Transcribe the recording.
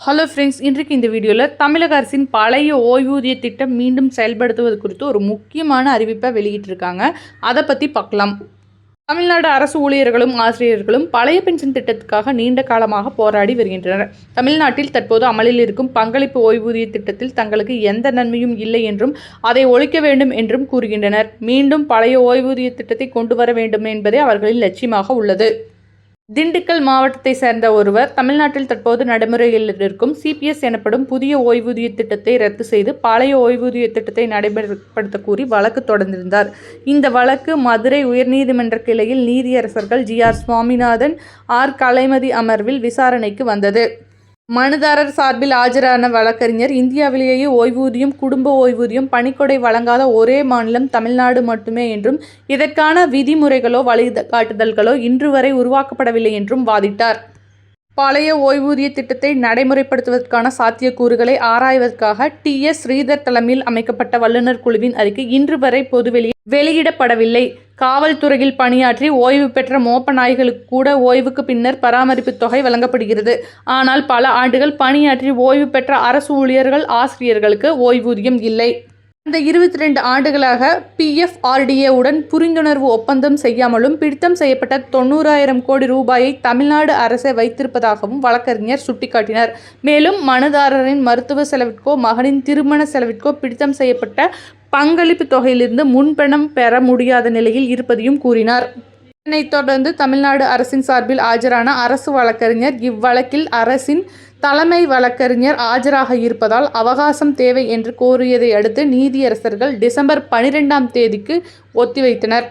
Hello friends இன்றைக்கு இந்த வீடியோவில் தமிழக அரசின் பழைய ஓய்வூதிய திட்டம் மீண்டும் செயல்படுத்துவது குறித்து ஒரு முக்கியமான அறிவிப்பை வெளியிட்டிருக்காங்க. அதை பற்றி பார்க்கலாம் தமிழ்நாடு அரசு ஊழியர்களும் ஆசிரியர்களும் பழைய பென்ஷன் திட்டத்துக்காக நீண்ட காலமாக போராடி வருகின்றனர். தமிழ்நாட்டில் தற்போது அமலில் இருக்கும் பங்களிப்பு ஓய்வூதிய திட்டத்தில் தங்களுக்கு எந்த நன்மையும் இல்லை என்றும் அதை ஒழிக்க வேண்டும் என்றும் கூறுகின்றனர். மீண்டும் பழைய ஓய்வூதிய திட்டத்தை கொண்டு வர வேண்டும் என்பதே அவர்களின் லட்சியமாக உள்ளது. திண்டுக்கல் மாவட்டத்தை சேர்ந்த ஒருவர் தமிழ்நாட்டில் தற்போது நடைமுறையில் இருக்கும் சிபிஎஸ் எனப்படும் புதிய ஓய்வூதிய திட்டத்தை ரத்து செய்து பழைய ஓய்வூதிய திட்டத்தை நடைமுறைப்படுத்த கூறி வழக்கு தொடர்ந்திருந்தார். இந்த வழக்கு மதுரை உயர்நீதிமன்ற கிளையில் நீதியரசர்கள் G R Swaminathan R Kalaimathi அமர்வில் விசாரணைக்கு வந்தது. மனுதாரர் சார்பில் ஆஜரான வழக்கறிஞர் இந்தியாவிலேயே ஓய்வூதியம் குடும்ப ஓய்வூதியம் பணிக்கொடை வழங்காத ஒரே மாநிலம் தமிழ்நாடு மட்டுமே என்றும் இதற்கான விதிமுறைகளோ வழிகாட்டுதல்களோ இன்று வரை உருவாக்கப்படவில்லை என்றும் வாதிட்டார். பழைய ஓய்வூதிய திட்டத்தை நடைமுறைப்படுத்துவதற்கான சாத்தியக்கூறுகளை ஆராய்வதற்காக டி எஸ் ஸ்ரீதர் தலைமையில் அமைக்கப்பட்ட வல்லுநர் குழுவின் அறிக்கை இன்று வரை பொதுவெளி வெளியிடப்படவில்லை. காவல்துறையில் பணியாற்றி ஓய்வு பெற்ற மோப்ப நாய்களுக்கு கூட ஓய்வுக்கு பின்னர் பராமரிப்பு தொகை வழங்கப்படுகிறது. ஆனால் பல ஆண்டுகள் பணியாற்றி ஓய்வு பெற்ற அரசு ஊழியர்கள் ஆசிரியர்களுக்கு ஓய்வூதியம் இல்லை. இந்த இருபத்தி ரெண்டு ஆண்டுகளாக பிஎஃப்ஆர்டிஏவுடன் புரிந்துணர்வு ஒப்பந்தம் செய்யாமலும் பிடித்தம் செய்யப்பட்ட தொண்ணூறாயிரம் கோடி ரூபாயை தமிழ்நாடு அரசே வைத்திருப்பதாகவும் வழக்கறிஞர் சுட்டிக்காட்டினார். மேலும் மனுதாரரின் மருத்துவ செலவிற்கோ மகனின் திருமண செலவிற்கோ பிடித்தம் செய்யப்பட்ட பங்களிப்பு தொகையிலிருந்து முன்பணம் பெற முடியாத நிலையில் இருப்பதையும் கூறினார். இதனைத் தொடர்ந்து தமிழ்நாடு அரசின் சார்பில் ஆஜரான அரசு வழக்கறிஞர் இவ்வழக்கில் அரசின் தலைமை வழக்கறிஞர் ஆஜராக இருப்பதால் அவகாசம் தேவை என்று கோரியதை அடுத்து நீதியரசர்கள் டிசம்பர் பனிரெண்டாம் தேதிக்கு ஒத்திவைத்தனர்.